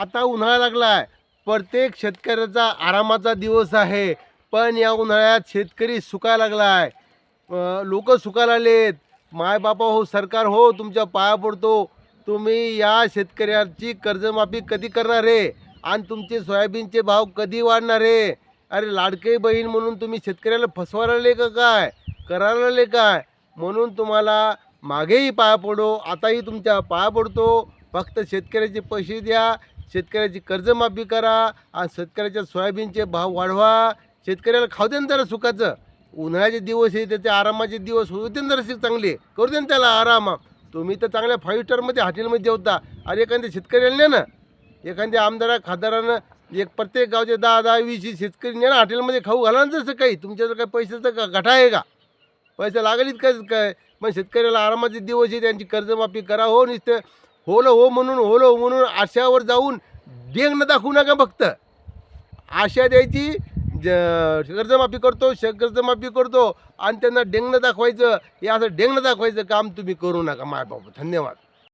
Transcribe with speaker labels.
Speaker 1: आता उन्हाळा लागला आहे प्रत्येक शेतकऱ्याचा आरामाचा दिवस आहे. पण या उन्हाळ्यात शेतकरी सुकायला लागलाय. लोक सुकायला आलेत मायबापा हो सरकार हो तुमच्या पाया पडतो. तुम्ही या शेतकऱ्याची कर्जमाफी कधी करणार आहे आणि तुमचे सोयाबीनचे भाव कधी वाढणार आहे अरे लाडके बहीण म्हणून तुम्ही शेतकऱ्याला फसवायला आले का काय? करायला आले काय म्हणून तुम्हाला मागेही पाया पडो. आताही तुमच्या पाया पडतो. फक्त शेतकऱ्याचे पैसे द्या. शेतकऱ्याची कर्जमाफी करा आणि शेतकऱ्याच्या सोयाबीनचे भाव वाढवा. शेतकऱ्याला खाऊ दे ना जरा सुखाचं. उन्हाळ्याचे दिवस हे त्याचे आरामाचे दिवस होऊ दे ना जरा चांगले करू दे ना त्याला आराम. तुम्ही तर चांगल्या फाईव्ह स्टारमध्ये हॉटेलमध्ये जेवता. अरे एखाद्या शेतकऱ्याला नाही ना? एखाद्या आमदारा खासदारानं एक प्रत्येक गावचे दहा दहा वीस वीस शेतकरी ने ना हॉटेलमध्ये खाऊ घाला ना जसं काही. तुमच्याजवळ काही पैशाचं का गठा आहे का? पैसे लागलीच काय काय? मग शेतकऱ्याला आरामाचे दिवस आहे त्यांची कर्जमाफी करा. हो नुसतं होलो हो म्हणून होलो हो म्हणून आशावर जाऊन देंग न दाखवू नका फक्त. आशा द्यायची ज कर्जमाफी करतो श कर्जमाफी करतो आणि त्यांना डेंगणं दाखवायचं हे असं डेंगणं दाखवायचं काम तुम्ही करू नका माय बाबा धन्यवाद.